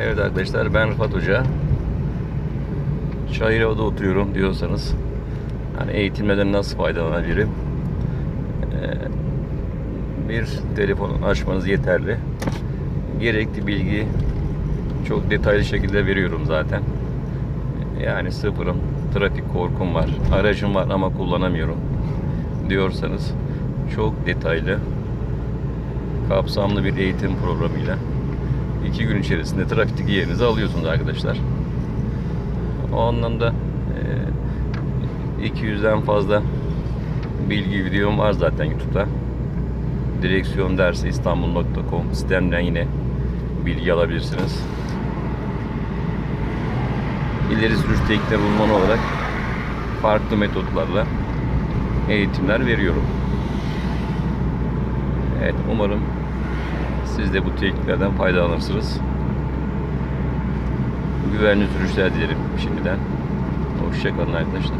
Evet arkadaşlar ben Rıfat Hoca. Çayırova'da oturuyorum diyorsanız hani eğitimlerden nasıl faydalanabilirim? Ee, bir telefon açmanız yeterli. Gerekli bilgi çok detaylı şekilde veriyorum zaten. Yani sıfırım, trafik korkum var, aracım var ama kullanamıyorum diyorsanız çok detaylı, kapsamlı bir eğitim programıyla iki gün içerisinde trafikteki yerinizi alıyorsunuz arkadaşlar. O anlamda e, 200'den fazla bilgi videom var zaten YouTube'da. Direksiyon dersi İstanbul.com sitemden yine bilgi alabilirsiniz. İleri sürüş teknikleri uzmanı olarak farklı metotlarla eğitimler veriyorum. Evet umarım siz de bu tekniklerden faydalanırsınız. Güvenli sürüşler dilerim şimdiden. Hoşçakalın arkadaşlar.